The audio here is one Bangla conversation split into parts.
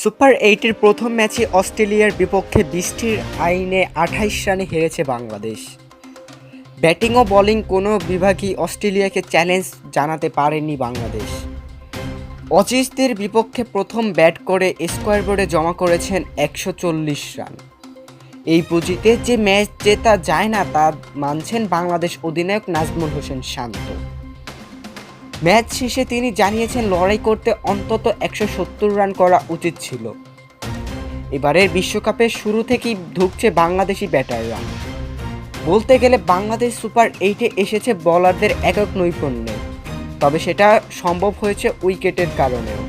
সুপার এইটের প্রথম ম্যাচে অস্ট্রেলিয়ার বিপক্ষে বৃষ্টির আইনে আঠাইশ রানে হেরেছে বাংলাদেশ। ব্যাটিং ও বোলিং কোনো বিভাগই অস্ট্রেলিয়াকে চ্যালেঞ্জ জানাতে পারেনি বাংলাদেশ। অজিজদের বিপক্ষে প্রথম ব্যাট করে স্কোয়ার বোর্ডে জমা করেছেন একশো চল্লিশ রান। এই পুঁজিতে যে ম্যাচ জেতা যায় না তা মানছেন বাংলাদেশ অধিনায়ক নাজমুল হোসেন শান্ত। ম্যাচ শেষে তিনি জানিয়েছেন লড়াই করতে অন্তত একশো সত্তর রান করা উচিত ছিল। এবারের বিশ্বকাপের শুরু থেকেই ঢুকছে বাংলাদেশি ব্যাটাররা। বলতে গেলে বাংলাদেশ সুপার এইটে এসেছে বলারদের একক নৈপুণ্যে। তবে সেটা সম্ভব হয়েছে উইকেটের কারণেও।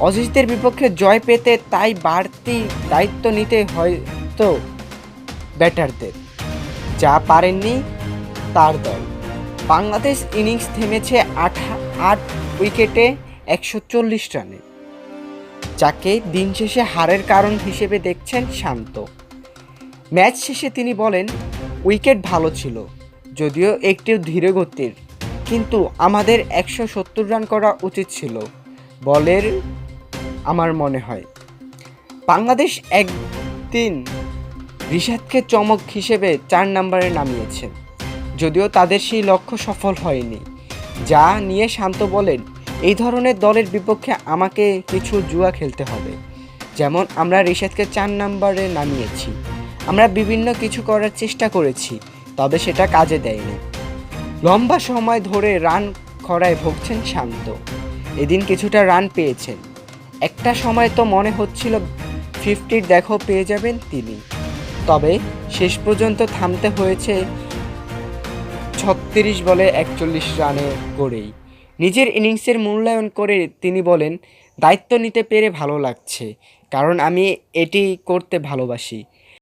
অজিজদের বিপক্ষে জয় পেতে তাই বাড়তি দায়িত্ব নিতে হয়তো ব্যাটারদের। যা পারেননি তার দল। বাংলাদেশ ইনিংস থেমেছে আঠা আট উইকেটে একশো চল্লিশ রানে, যাকে দিন শেষে হারের কারণ হিসেবে দেখছেন শান্ত। ম্যাচ শেষে তিনি বলেন, উইকেট ভালো ছিল, যদিও একটু ধীরে গতির, কিন্তু আমাদের একশো সত্তর রান করা উচিত ছিল। বলের আমার মনে হয়। বাংলাদেশ একদিন রিশাদকে চমক হিসেবে চার নম্বরে নামিয়েছে। যদিও তাদের সেই লক্ষ্য সফল হয়নি। যা নিয়ে শান্ত বলেন, এই ধরনের দলের বিপক্ষে আমাকে কিছু জুয়া খেলতে হবে। যেমন আমরা রিশাদকে চার নাম্বারে নামিয়েছি। আমরা বিভিন্ন কিছু করার চেষ্টা করেছি, তবে সেটা কাজে দেয়নি। লম্বা সময় ধরে রান খরায় ভুগছেন শান্ত। এদিন কিছুটা রান পেয়েছেন। একটা সময় তো মনে হচ্ছিল ফিফটির দেখো পেয়ে যাবেন তিনি। তবে শেষ পর্যন্ত থামতে হয়েছে ছত্রিশ বলে একচল্লিশ রানে করেই নিজের ইনিংসের মূল্যায়ন করে তিনি বলেন, দায়িত্ব নিতে পেরে ভালো লাগছে, কারণ আমি এটি করতে ভালোবাসি।